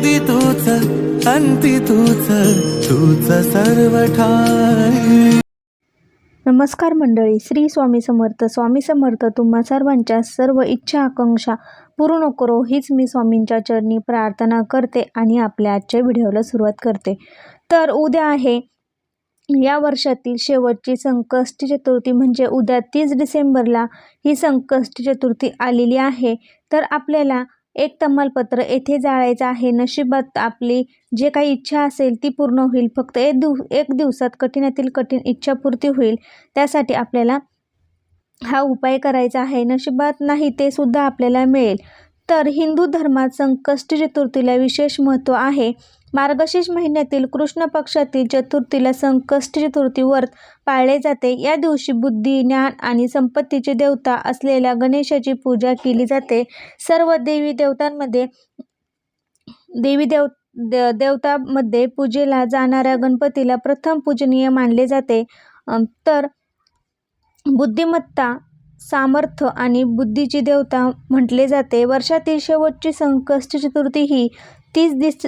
आधी तूच अंती तूच तूच सर्व ठाई नमस्कार मंडळी श्री स्वामी समर्थ. स्वामी समर्थ तुम्हा सर्वांच्या सर्व इच्छा आकांक्षा पूर्ण करो. हीच मी स्वामींच्या चरणी प्रार्थना करते आणि आपल्या आजच्या व्हिडिओला सुरुवात करते. तर उद्या आहे या वर्षातील शेवटची संकष्टी चतुर्थी. म्हणजे उद्या तीस डिसेंबरला ही संकष्टी चतुर्थी आलेली आहे. तर आपल्याला एक तमालपत्र येथे जाळायचं आहे. नशिबात आपली जे काही इच्छा असेल ती पूर्ण होईल. फक्त एक दिव एक दिवसात कठीणातील कठीण इच्छापूर्ती होईल. त्यासाठी आपल्याला हा उपाय करायचा आहे. नशिबात नाही ते सुद्धा आपल्याला मिळेल. तर हिंदू धर्मात संकष्टी चतुर्थीला विशेष महत्त्व आहे. मार्गशीर्ष महिन्यातील कृष्ण पक्षातील चतुर्थीला संकष्टी चतुर्थी व्रत पाळले जाते. या दिवशी बुद्धी ज्ञान आणि संपत्तीचे देवता असलेल्या गणेशाची पूजा केली जाते. सर्व देवी देवतांमध्ये देवी देव दे देवतामध्ये पूजेला जाणाऱ्या गणपतीला प्रथम पूजनीय मानले जाते. तर बुद्धिमत्ता सामर्थ्य आणि बुद्धीची देवता म्हटले जाते. वर्षातील शेवटची संकष्ट चतुर्थी ही तीस डिस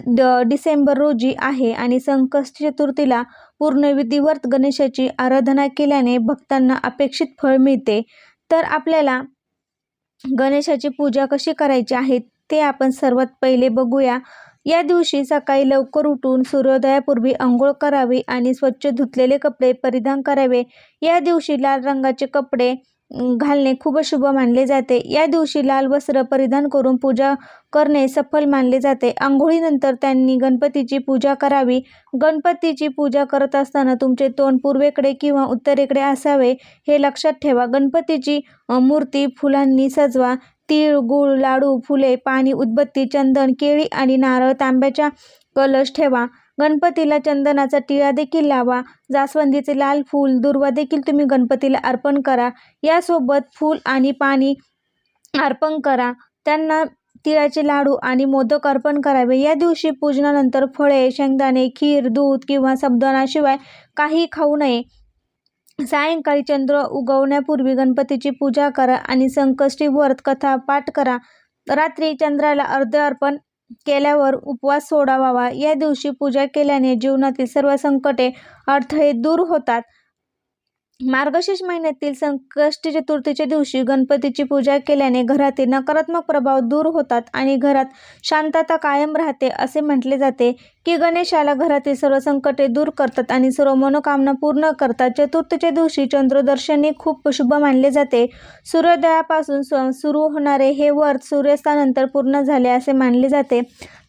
डिसेंबर रोजी आहे आणि संकष्ट चतुर्थीला पूर्णविधिवर्त गणेशाची आराधना केल्याने भक्तांना अपेक्षित फळ मिळते. तर आपल्याला गणेशाची पूजा कशी करायची आहे ते आपण सर्वात पहिले बघूया. या दिवशी सकाळी लवकर उठून सूर्योदयापूर्वी आंघोळ करावी आणि स्वच्छ धुतलेले कपडे परिधान करावे. या दिवशी लाल रंगाचे कपडे घालणे खूप शुभ मानले जाते. या दिवशी लाल वस्त्र परिधान करून पूजा करणे सफल मानले जाते. आंघोळीनंतर त्यांनी गणपतीची पूजा करावी. गणपतीची पूजा करत असताना तुमचे तोंड पूर्वेकडे किंवा उत्तरेकडे असावे हे लक्षात ठेवा. गणपतीची मूर्ती फुलांनी सजवा. तीळ गूळ लाडू फुले पाणी उदबत्ती चंदन केळी आणि नारळ तांब्याच्या कलश ठेवा. गणपतीला चंदनाचा टिळा देखील लावा. जास्वंदीचे लाल फूल दुर्वा देखील तुम्ही गणपतीला अर्पण करा. यासोबत फूल आणि पाणी अर्पण करा. त्यांना तिळाचे लाडू आणि मोदक अर्पण करावे. या दिवशी पूजनानंतर फळे शेंगदाणे खीर दूध किंवा सबदानाशिवाय काही खाऊ नये. सायंकाळी चंद्र उगवण्यापूर्वी गणपतीची पूजा करा आणि संकष्टी व्रत कथा पाठ करा. रात्री चंद्राला अर्ध अर्पण केल्यावर उपवास सोडावा या दिवशी पूजा केल्याने जीवनातील सर्व संकटे अडथळे दूर होतात. मार्गशीर्ष महिन्यातील संकष्टी चतुर्थीच्या दिवशी गणपतीची पूजा केल्याने घरातील नकारात्मक प्रभाव दूर होतात आणि घरात शांतता कायम राहते असे म्हटले जाते की गणेशाला घरातील सर्व संकटे दूर करतात आणि सर्व मनोकामना पूर्ण करतात. चतुर्थीच्या दिवशी चंद्रदर्शनही खूप शुभ मानले जाते. सूर्योदयापासून सुरू होणारे हे व्रत सूर्यास्तानंतर पूर्ण झाले असे मानले जाते.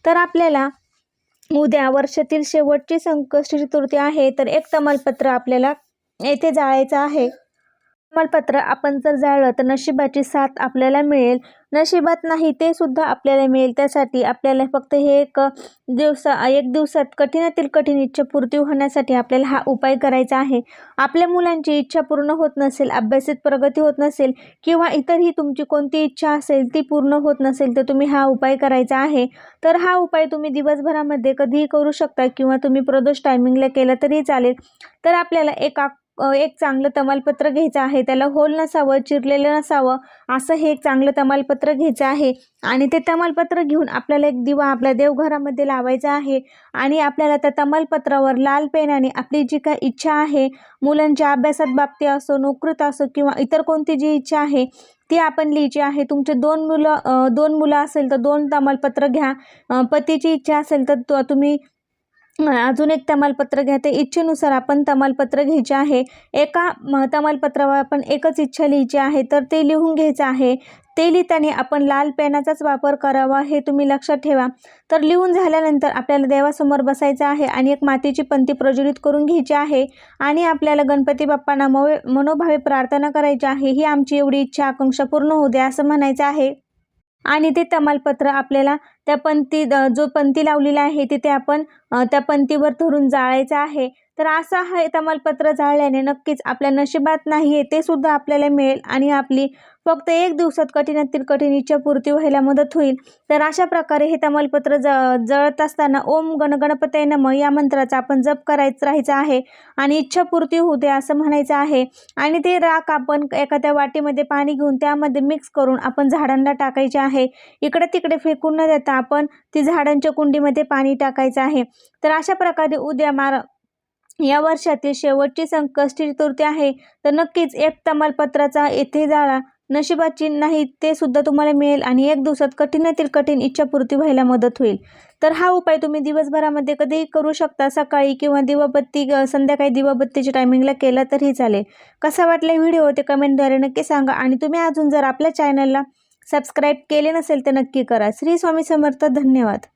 तर आपल्याला उद्या वर्षातील शेवटची संकष्टी चतुर्थी आहे तर एक तमालपत्र आपल्याला येथे जाळायचं आहे. प्रमाणपत्र आपण जर जाळलं तर नशिबाची साथ आपल्याला मिळेल. नशिबात नाही ते सुद्धा आपल्याला मिळेल. त्यासाठी आपल्याला फक्त हे एक दिवसा एक दिवसात कठीणातील कठीण इच्छा पूर्ती होण्यासाठी आपल्याला हा उपाय करायचा आहे. आपल्या मुलांची इच्छा पूर्ण होत नसेल अभ्यासित प्रगती होत नसेल किंवा इतरही तुमची कोणती इच्छा असेल ती पूर्ण होत नसेल तर तुम्ही हा उपाय करायचा आहे. तर हा उपाय तुम्ही दिवसभरामध्ये कधीही करू शकता किंवा तुम्ही प्रदोष टायमिंगला केला तरी चालेल. तर आपल्याला एका एक चांगलं तमालपत्र घ्यायचं आहे. त्याला होल नसावं चिरलेलं नसावं असं हे एक चांगलं तमालपत्र घ्यायचं आहे. आणि ते तमालपत्र घेऊन आपल्याला एक दिवा आपल्या देवघरामध्ये लावायचा आहे. आणि आपल्याला त्या तमालपत्रावर लाल पेनाने आपली जी काही इच्छा आहे मुलांच्या अभ्यासात बाबतीत असो नोकरीत असो किंवा इतर कोणती जी इच्छा आहे ती आपण लिहायची आहे. तुमचे दोन मुलं दोन मुलं असेल तर दोन तमालपत्र घ्या. पतीची इच्छा असेल तर तो- तुम्ही अजून एक तमालपत्र घ्या. ते इच्छेनुसार आपण तमालपत्र घ्यायचे आहे. एका म, तमालपत्रावर आपण एकच इच्छा लिहायची आहे तर ते लिहून घ्यायचं आहे. ते लिहिताना आपण लाल पेनाचाच वापर करावा हे तुम्ही लक्षात ठेवा. तर लिहून झाल्यानंतर आपल्याला देवासमोर बसायचं आहे आणि एक मातीची पंती प्रज्वलित करून घ्यायची आहे आणि आपल्याला गणपती बाप्पांना मवे मनोभावे प्रार्थना करायची आहे. ही आमची एवढी इच्छा आकांक्षा पूर्ण होऊ द्या असं म्हणायचं आहे. आणि ते तमालपत्र आपल्याला त्या पंक्ती जो पंक्ती लावलेला आहे तिथे आपण त्या पंक्तीवर धरून जाळायचं आहे. तर असं हे तमालपत्र जाळल्याने नक्कीच आपल्या नशिबात नाही आहे ते सुद्धा आपल्याला मिळेल आणि आपली फक्त एक दिवसात कठीणातील कठीण इच्छापूर्ती व्हायला मदत होईल. तर अशा प्रकारे हे तमालपत्र ज जळत असताना ओम गणगणपतय नम या मंत्राचा आपण जप करायचं राहायचं आहे आणि इच्छापूर्ती होऊ दे असं म्हणायचं आहे. आणि ते राख आपण एखाद्या वाटीमध्ये पाणी घेऊन त्यामध्ये मिक्स करून आपण झाडांना टाकायचे आहे. इकडे तिकडे फेकून न देता आपण ती झाडांच्या कुंडीमध्ये पाणी टाकायचं आहे. तर अशा प्रकारे उद्या मार या वर्षातील शेवटची संकष्टी चतुर्थी आहे तर नक्कीच एक तमालपत्राचा येथे जाळा नशिबाची नाही ते सुद्धा तुम्हाला मिळेल आणि एक दिवसात कठीणातील कठीण इच्छापूर्ती व्हायला मदत होईल. तर हा उपाय तुम्ही दिवसभरामध्ये कधीही करू शकता सकाळी किंवा दिवाबत्ती संध्याकाळी दिवाबत्तीच्या टायमिंगला केला तरीही चालेल. कसा वाटला व्हिडिओ ते कमेंटद्वारे नक्की सांगा आणि तुम्ही अजून जर आपल्या चॅनलला सबस्क्राईब केले नसेल तर नक्की करा. श्री स्वामी समर्थ धन्यवाद.